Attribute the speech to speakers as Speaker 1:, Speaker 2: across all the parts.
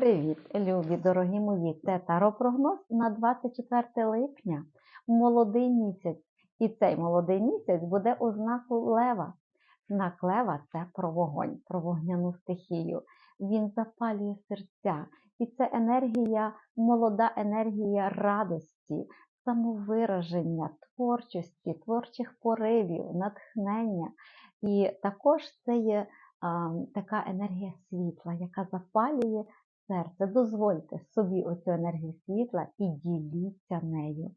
Speaker 1: Привіт, любі, дорогі мої! Це таропрогноз на 24 липня, молодий місяць. І цей молодий місяць буде у знаку Лева. Знак Лева це про вогонь, про вогняну стихію. Він запалює серця. І це енергія, молода енергія радості, самовираження, творчості, творчих поривів, натхнення. І також це є а, така енергія світла, яка запалює серце. Дозвольте собі оцю енергію світла і діліться нею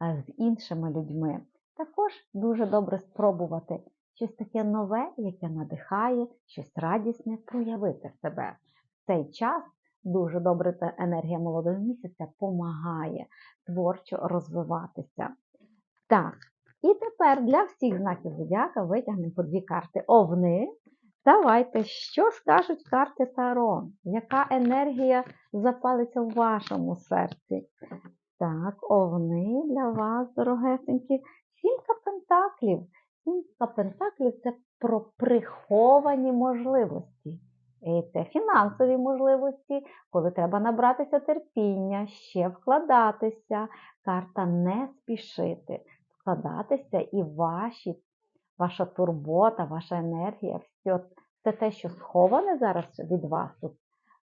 Speaker 1: з іншими людьми. Також дуже добре спробувати щось таке нове, яке надихає, щось радісне, проявити себе. В цей час дуже добре та енергія молодого місяця допомагає творчо розвиватися. Так, і тепер для всіх знаків зодіака витягнемо по дві карти овни. Давайте, що скажуть карти Таро? Яка енергія запалиться в вашому серці? Так, овни для вас, дорогесенькі. Сімка пентаклів. Сімка пентаклів це про приховані можливості. І Це фінансові можливості, коли треба набратися терпіння, ще вкладатися. Карта не спішити, вкладатися і ваші, ваша турбота, ваша енергія, все, все те, що сховане зараз від вас тут,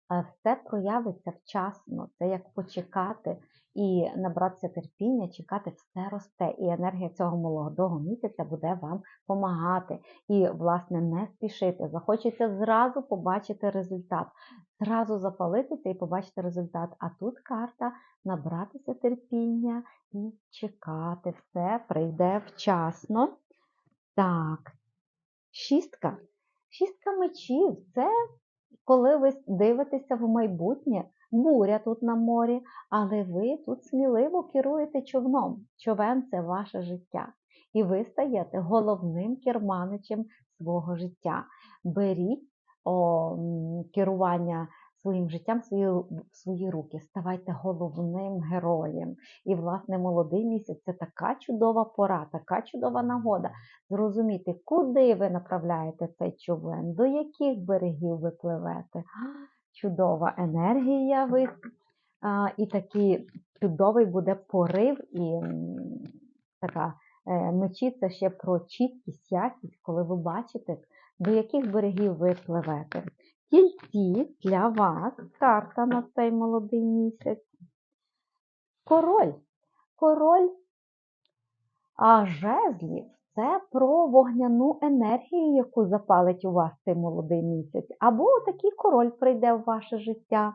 Speaker 1: все проявиться вчасно. Це як почекати і набратися терпіння, чекати, все росте. І енергія цього молодого місяця буде вам допомагати. І, власне, не спішити. Захочеться зразу побачити результат, зразу запалитися і побачити результат. А тут карта набратися терпіння і чекати. Все прийде вчасно. Так, шістка. Шістка мечів це коли ви дивитеся в майбутнє, буря тут на морі, але ви тут сміливо керуєте човном. Човен це ваше життя. І ви стаєте головним керманичем свого життя. Беріть о, керування своїм життям свої, свої руки, ставайте головним героєм. І, власне, молодий місяць це така чудова пора, така чудова нагода зрозуміти, куди ви направляєте цей човен, до яких берегів ви пливете. Чудова енергія ви. А, і такий чудовий буде порив і така е, мечі це ще про чіткість, ясність, коли ви бачите, до яких берегів ви пливете. Тільці для вас карта на цей молодий місяць. Король. Король а жезлів це про вогняну енергію, яку запалить у вас цей молодий місяць. Або такий король прийде в ваше життя.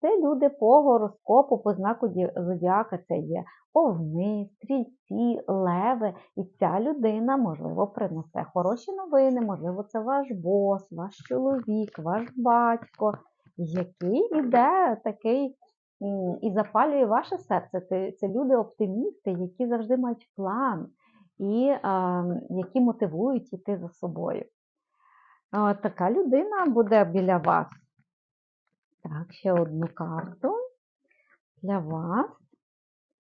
Speaker 1: Це люди по гороскопу, по знаку зодіака, це є овни, стрільці, леви. І ця людина, можливо, принесе хороші новини, можливо, це ваш бос, ваш чоловік, ваш батько, який іде такий і запалює ваше серце. Це, люди-оптимісти, які завжди мають план і які мотивують йти за собою. Така людина буде біля вас. Так, ще одну карту для вас.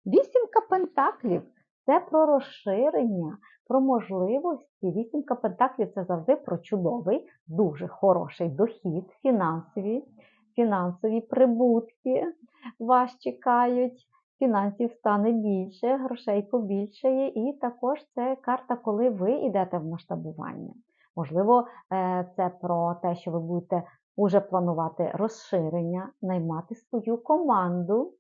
Speaker 1: Вісімка пентаклів це про розширення, про можливості. Вісімка пентаклів це завжди про чудовий, дуже хороший дохід, фінансові, фінансові прибутки вас чекають. Фінансів стане більше, грошей побільшає, і також це карта, коли ви йдете в масштабування. Можливо, е, це про те, що ви будете уже планувати розширення, наймати свою команду.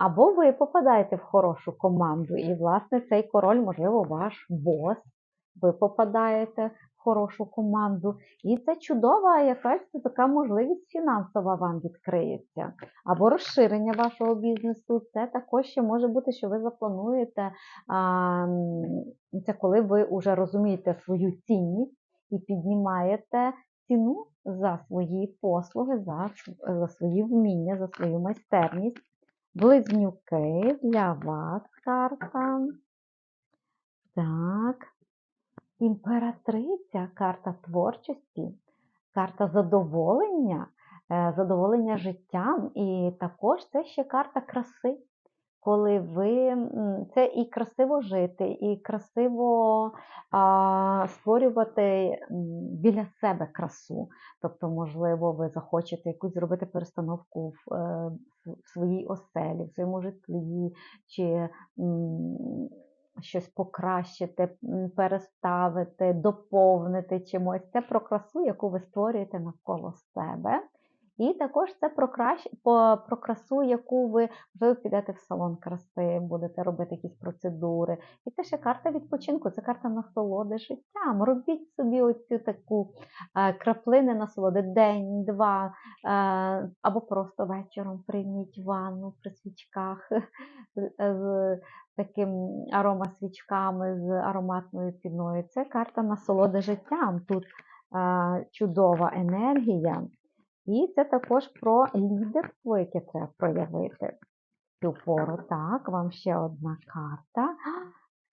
Speaker 1: Або ви попадаєте в хорошу команду, і, власне, цей король, можливо, ваш бос. Ви попадаєте в хорошу команду. І це чудова якась така можливість фінансова вам відкриється. Або розширення вашого бізнесу. Це також ще може бути, що ви заплануєте, це коли ви вже розумієте свою цінність і піднімаєте ціну за свої послуги, за, за свої вміння, за свою майстерність. Близнюки для вас карта. Так. Імператриця карта творчості, карта задоволення, е, задоволення життям. І також це ще карта краси. Коли ви це і красиво жити, і красиво а, створювати біля себе красу. Тобто, можливо, ви захочете якусь зробити перестановку в, е, в своїй оселі, в своєму житлі, чи щось покращити, переставити, доповнити чимось. Це про красу, яку ви створюєте навколо себе. І також це про, красу, яку ви ви підете в салон краси, будете робити якісь процедури. І це ще карта відпочинку, це карта насолоди життям. Робіть собі оцю таку е, краплини насолоди день, два, е, або просто вечором прийміть ванну при свічках з- з таким аромасвічками, з ароматною піною. Це карта насолоди життям. Тут е, чудова енергія. І це також про лідерство, яке треба проявити цю пору. Так, вам ще одна карта.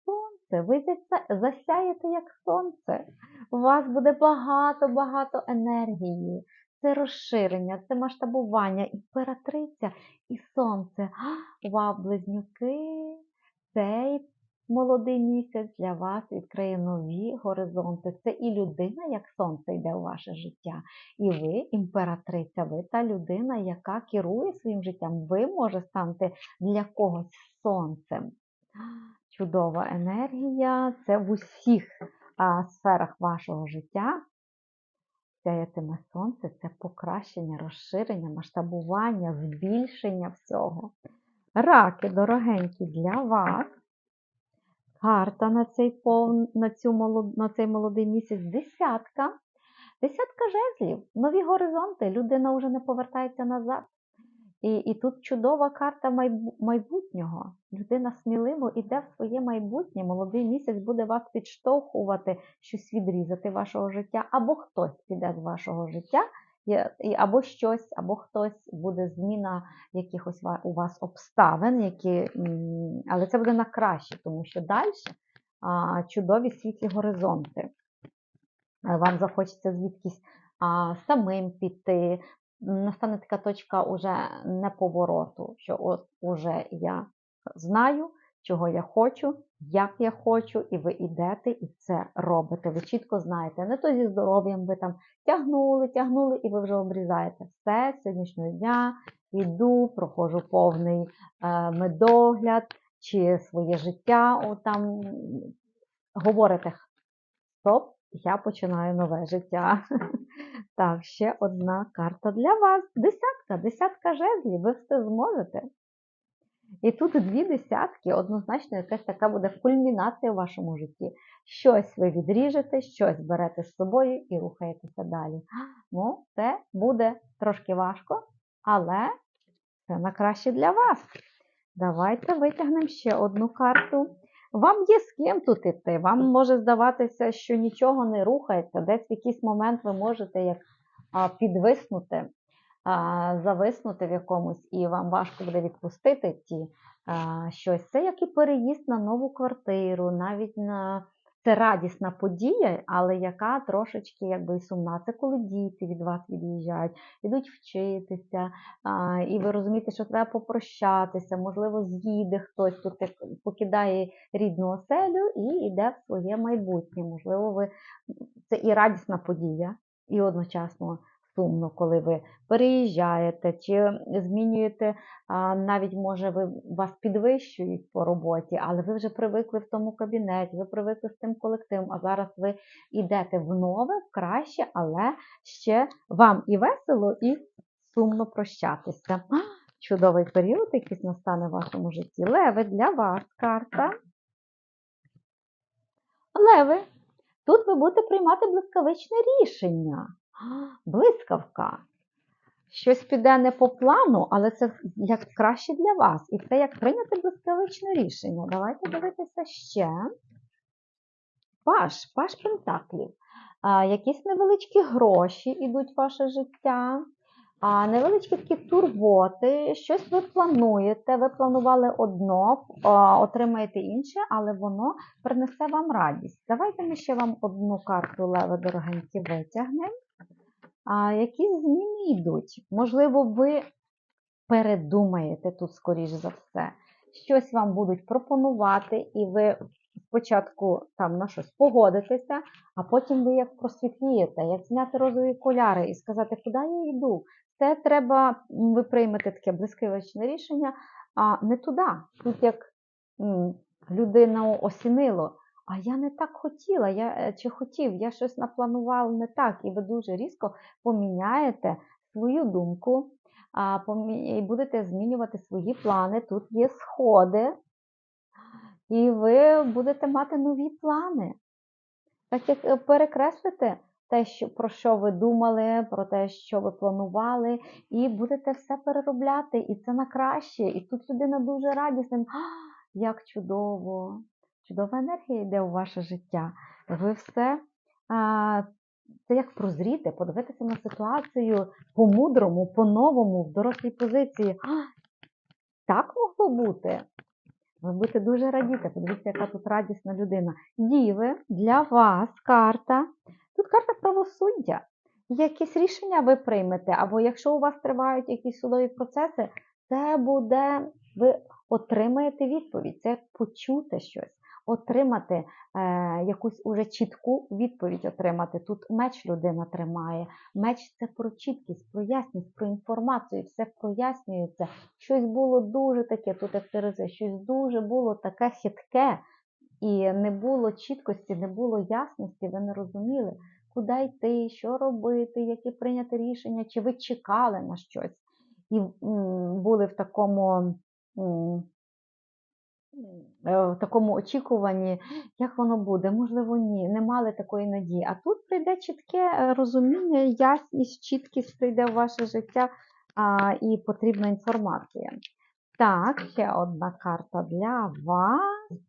Speaker 1: Сонце. Ви засяєте як сонце. У вас буде багато-багато енергії. Це розширення, це масштабування, імператриця і сонце. Вау, близнюки! Цей молодий місяць для вас відкриє нові горизонти. Це і людина, як сонце йде у ваше життя. І ви, імператриця, ви та людина, яка керує своїм життям. Ви може стати для когось сонцем. Чудова енергія. Це в усіх а, сферах вашого життя. Сяятиме сонце це покращення, розширення, масштабування, збільшення всього. Раки, дорогенькі, для вас. Карта на цей, пов... на, цю молод... на цей молодий місяць десятка. Десятка жезлів, нові горизонти, людина вже не повертається назад. І, і тут чудова карта майбу- майбутнього. Людина сміливо йде в своє майбутнє. Молодий місяць буде вас підштовхувати, щось відрізати вашого життя, або хтось піде з вашого життя, або щось, або хтось буде зміна якихось у вас обставин, які, але це буде на краще, тому що далі чудові світлі горизонти. Вам захочеться звідкись самим піти. Настане така точка уже неповороту, що от уже я знаю, чого я хочу, як я хочу, і ви йдете і це робите. Ви чітко знаєте, не то зі здоров'ям ви там тягнули, тягнули, і ви вже обрізаєте все сьогоднішнього дня. Іду, проходжу повний е, медогляд чи своє життя. От там говорите стоп, я починаю нове життя. Так, ще одна карта для вас. Десятка, десятка жезлів, ви все зможете. І тут дві десятки, однозначно, якась така буде кульмінація в вашому житті. Щось ви відріжете, щось берете з собою і рухаєтеся далі. Ну, це буде трошки важко, але це на краще для вас. Давайте витягнемо ще одну карту. Вам є з ким тут іти. Вам може здаватися, що нічого не рухається. Десь в якийсь момент ви можете як підвиснути, зависнути в якомусь, і вам важко буде відпустити ті щось. Це як і переїзд на нову квартиру, навіть на це радісна подія, але яка трошечки якби сумна. Це коли діти від вас від'їжджають, йдуть вчитися, а, і ви розумієте, що треба попрощатися, можливо, з'їде хтось тут покидає рідну оселю і йде в своє майбутнє. Можливо, ви це і радісна подія, і одночасно сумно, коли ви переїжджаєте чи змінюєте, навіть може ви вас підвищують по роботі, але ви вже привикли в тому кабінеті, ви привикли з тим колективом, а зараз ви йдете в нове, в краще, але ще вам і весело, і сумно прощатися. Чудовий період, якийсь настане в вашому житті. Леви для вас карта. Леви, тут ви будете приймати блискавичне рішення. Блискавка. Щось піде не по плану, але це як краще для вас. І це як прийняти блискавичне рішення. Давайте дивитися ще. Паш, паш Пентаклів. А, якісь невеличкі гроші йдуть в ваше життя. А, невеличкі такі турботи, щось ви плануєте, ви планували одно, отримаєте інше, але воно принесе вам радість. Давайте ми ще вам одну карту Леви дорогенькі витягнемо. А, які зміни йдуть? Можливо, ви передумаєте тут, скоріш за все. щось вам будуть пропонувати, і ви спочатку там на щось погодитеся, а потім ви як просвітлієте, як зняти розові окуляри і сказати, куди я йду. Це треба, ви приймете таке блискавичне рішення, а не туди. Тут як людину осінило. А я не так хотіла, я е, чи хотів, я щось напланував не так, і ви дуже різко поміняєте свою думку, а, і будете змінювати свої плани. Тут є сходи, і ви будете мати нові плани. Так як е, перекреслите те, що, про що ви думали, про те, що ви планували, і будете все переробляти, і це на краще. І тут людина дуже радісна. Як чудово! Чудова енергія йде у ваше життя. Ви все а, це як прозріти, подивитися на ситуацію по-мудрому, по-новому, в дорослій позиції. «А, Так могло бути. Ви будете дуже радіти. Подивіться, яка тут радісна людина. Діви, для вас карта. Тут карта правосуддя. Якісь рішення ви приймете, або якщо у вас тривають якісь судові процеси, це буде, ви отримаєте відповідь, це почути щось, отримати е, якусь уже чітку відповідь отримати. Тут меч людина тримає. Меч це про чіткість, про ясність, про інформацію, все прояснюється. Щось було дуже таке, тут як Терези, щось дуже було таке хитке, і не було чіткості, не було ясності, ви не розуміли, куди йти, що робити, які прийняти рішення, чи ви чекали на щось. І були в такому. Е, В такому очікуванні, як воно буде, можливо, ні, не мали такої надії. А тут прийде чітке е, розуміння, ясність, чіткість прийде в ваше життя а, і потрібна інформація. Так, ще одна карта для вас.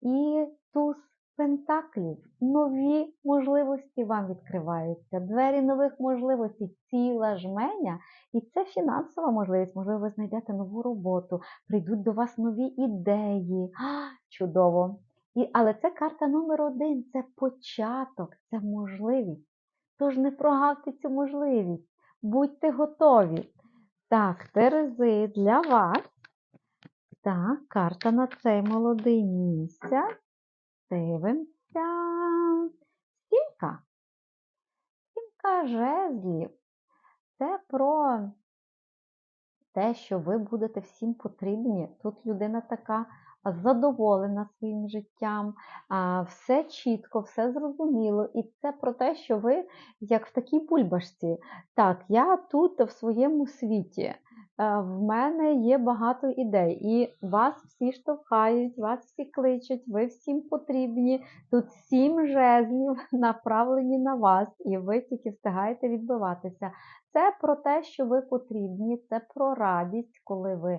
Speaker 1: І туз пентаклів. Нові можливості вам відкриваються. Двері нових можливостей, ціла жменя. І це фінансова можливість. Можливо, ви знайдете нову роботу, прийдуть до вас нові ідеї. А, чудово! І, але це карта номер один це початок, це можливість. Тож не прогавте цю можливість. Будьте готові. Так, Терези для вас. Так, карта на цей молодий місяць. Дивимося. Сімка. Сімка жезлів. Це про те, що ви будете всім потрібні. Тут людина така задоволена своїм життям, все чітко, все зрозуміло. І це про те, що ви як в такій бульбашці. Так, я тут в своєму світі. Е, В мене є багато ідей, і вас всі штовхають, вас всі кличуть, ви всім потрібні. Тут сім жезлів направлені на вас, і ви тільки встигаєте відбиватися. Це про те, що ви потрібні, це про радість, коли ви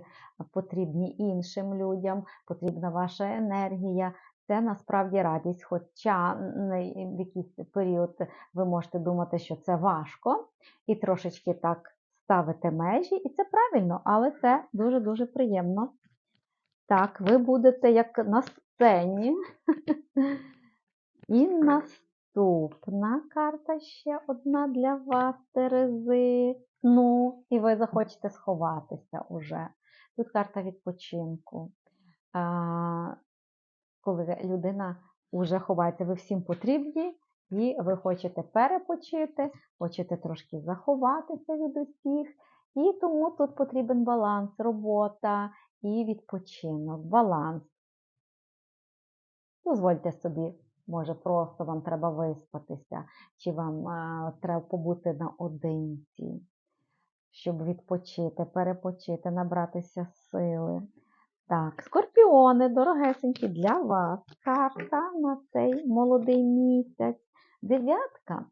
Speaker 1: потрібні іншим людям, потрібна ваша енергія. Це насправді радість, хоча в якийсь період ви можете думати, що це важко, і трошечки так ставите межі, і це правильно, але це дуже-дуже приємно. Так, ви будете як на сцені. І наступна карта ще одна для вас, Терези. Ну, і ви захочете сховатися уже. Тут карта відпочинку. А, коли людина вже ховається, ви всім потрібні, і ви хочете перепочити, хочете трошки заховатися від усіх. І тому тут потрібен баланс, робота і відпочинок, баланс. Дозвольте собі, може, просто вам треба виспатися, чи вам а, треба побути наодинці, щоб відпочити, перепочити, набратися сили. Так, скорпіони, дорогесенькі, для вас. Карта на цей молодий місяць. Дев'ятка.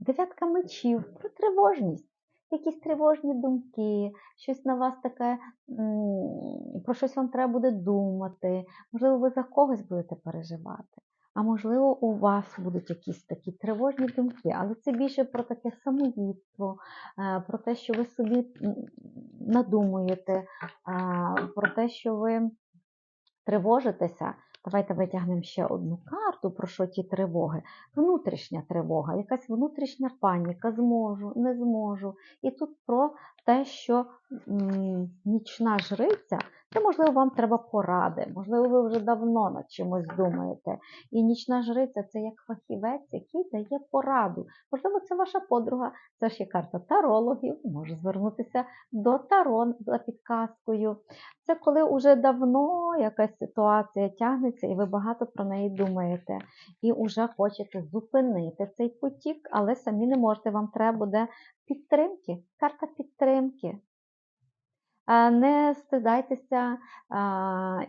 Speaker 1: Дев'ятка мечів про тривожність. Якісь тривожні думки, щось на вас таке, про щось вам треба буде думати. Можливо, ви за когось будете переживати. А можливо, у вас будуть якісь такі тривожні думки, але це більше про таке самоїдство, е, про те, що ви собі надумуєте, е, про те, що ви тривожитеся. Давайте витягнемо ще одну карту, про що ті тривоги. Внутрішня тривога, якась внутрішня паніка, зможу, не зможу. І тут про те, що м, нічна жриця, це, можливо, вам треба поради, можливо, ви вже давно над чимось думаєте. І нічна жриця це як фахівець, який дає пораду. Можливо, це ваша подруга, це ж є карта тарологів, може звернутися до Тарон за підказкою. Це коли вже давно якась ситуація тягнеться, і ви багато про неї думаєте, і вже хочете зупинити цей потік, але самі не можете, вам треба буде підтримки, карта підтримки. Не стидайтеся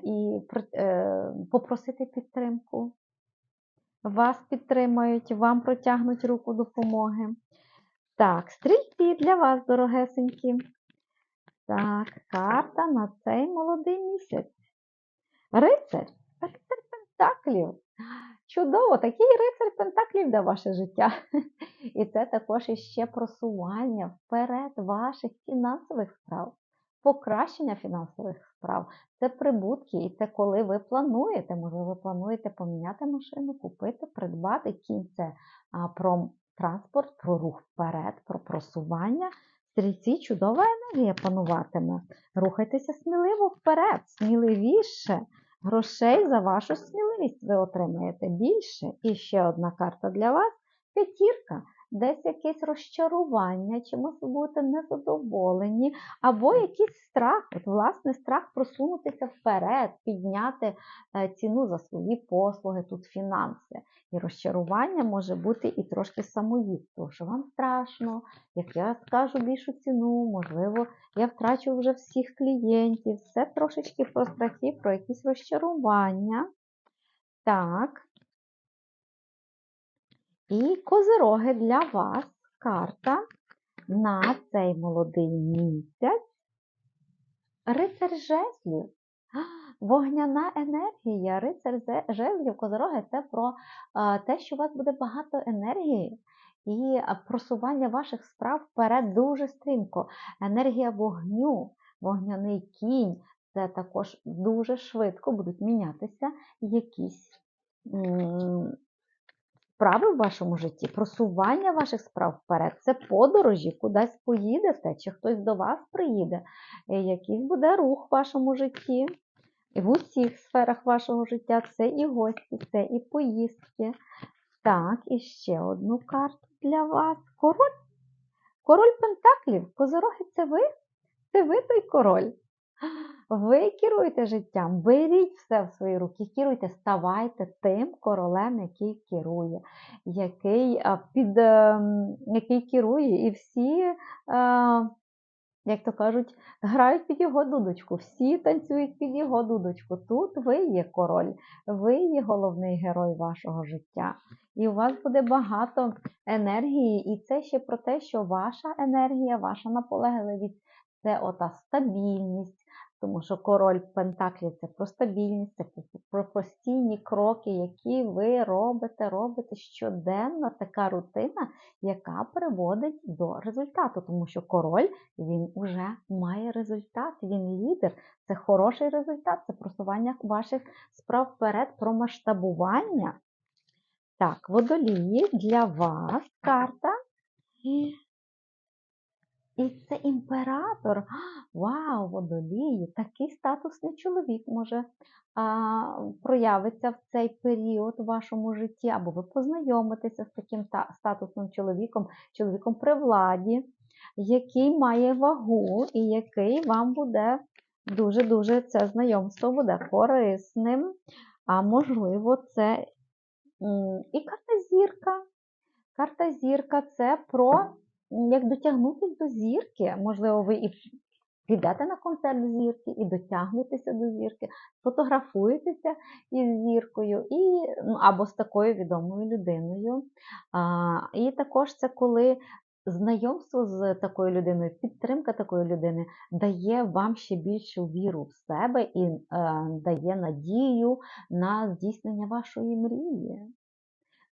Speaker 1: і е, попросити підтримку. Вас підтримають, вам протягнуть руку допомоги. Так, стрільці для вас, дорогесенькі. Так, карта на цей молодий місяць. Рицар, рицар Пентаклів. Чудово, такий рицар Пентаклів для ваше життя. І це також іще просування вперед ваших фінансових справ, покращення фінансових справ. Це прибутки, і це коли ви плануєте, можливо, ви плануєте поміняти машину, купити, придбати кінь. Це а, про транспорт, про рух вперед, про просування. Стрільці чудова енергія пануватиме. Рухайтеся сміливо вперед, сміливіше. Грошей за вашу сміливість ви отримаєте більше. І ще одна карта для вас п'ятірка. Десь якесь розчарування, чимось ви будете незадоволені, або якийсь страх, от власне страх просунутися вперед, підняти е, ціну за свої послуги, тут фінанси. І розчарування може бути і трошки самоїдство, що вам страшно, як я скажу більшу ціну, можливо, я втрачу вже всіх клієнтів. Це трошечки про страхи, про якісь розчарування. Так. І козироги для вас карта на цей молодий місяць. Рицар жезлів. Вогняна енергія, рицар жезлів, козироги це про те, що у вас буде багато енергії і просування ваших справ вперед дуже стрімко. Енергія вогню, вогняний кінь. Це також дуже швидко будуть мінятися якісь справи в вашому житті, просування ваших справ вперед, це подорожі, кудись поїдете, чи хтось до вас приїде, якийсь буде рух в вашому житті. І в усіх сферах вашого життя це і гості, це і поїздки. Так, і ще одну карту для вас. Король. Король Пентаклів. Козороги це ви? Це ви той король. Ви керуєте життям, беріть все в свої руки, керуйте, ставайте тим королем, який керує, який, під, ем, який керує, і всі, е, як то кажуть, грають під його дудочку, всі танцюють під його дудочку. Тут ви є король, ви є головний герой вашого життя. І у вас буде багато енергії, і це ще про те, що ваша енергія, ваша наполегливість це ота стабільність, тому що король Пентаклів це про стабільність, це про постійні кроки, які ви робите, робите щоденно, така рутина, яка приводить до результату. Тому що король він уже має результат, він лідер, це хороший результат, це просування ваших справ вперед, про масштабування. Так, водолії для вас карта. І це імператор. Вау, водолії! Такий статусний чоловік може а, проявиться в цей період у вашому житті, або ви познайомитеся з таким та, статусним чоловіком, чоловіком при владі, який має вагу і який вам буде дуже-дуже це знайомство буде корисним. А можливо, це і карта зірка. Карта зірка це про як дотягнутися до зірки. Можливо, ви і підете на концерт зірки, і дотягнетеся до зірки, фотографуєтеся із зіркою, і, ну, або з такою відомою людиною. А, і також це коли знайомство з такою людиною, підтримка такої людини дає вам ще більшу віру в себе і е, дає надію на здійснення вашої мрії.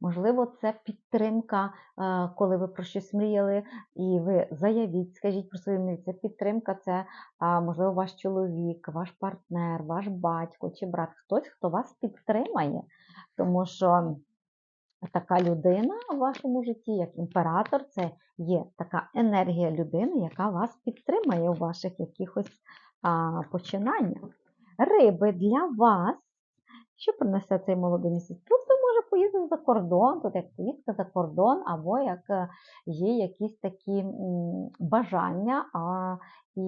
Speaker 1: Можливо, це підтримка, е, коли ви про щось мріяли, і ви заявіть, скажіть про свою мрію. Це підтримка, це можливо ваш чоловік, ваш партнер, ваш батько чи брат, хтось, хто вас підтримає. Тому що така людина в вашому житті, як імператор, це є така енергія людини, яка вас підтримає у ваших якихось починаннях. Риби для вас, що принесе цей молодий місяць? Просто може поїздити за кордон, тут як поїздка за кордон, або як е, є якісь такі бажання, а, і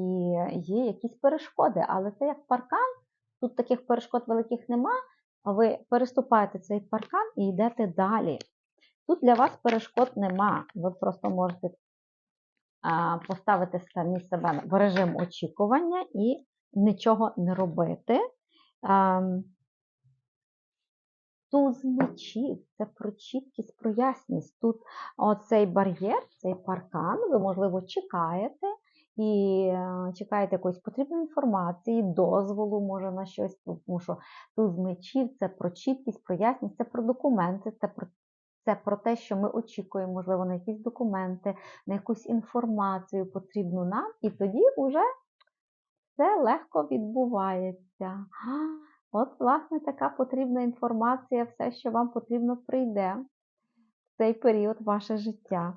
Speaker 1: є якісь перешкоди. Але це як паркан, тут таких перешкод великих нема. а Ви переступаєте цей паркан і йдете далі. Тут для вас перешкод нема. Ви просто можете поставити самі себе в режим очікування і нічого не робити. Туз мечів це про чіткість, про ясність. Тут оцей бар'єр, цей паркан, ви, можливо, чекаєте і е, чекаєте якоїсь потрібної інформації, дозволу, може на щось, тому що туз мечів це про чіткість, про ясність, це про документи, це про, це про те, що ми очікуємо, можливо, на якісь документи, на якусь інформацію потрібну нам, і тоді вже все легко відбувається. От, власне, така потрібна інформація, все, що вам потрібно, прийде в цей період ваше життя.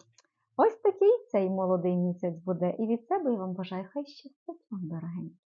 Speaker 1: Ось такий цей молодий місяць буде. І від себе я вам бажаю, хай щастить вам, дорогенькі.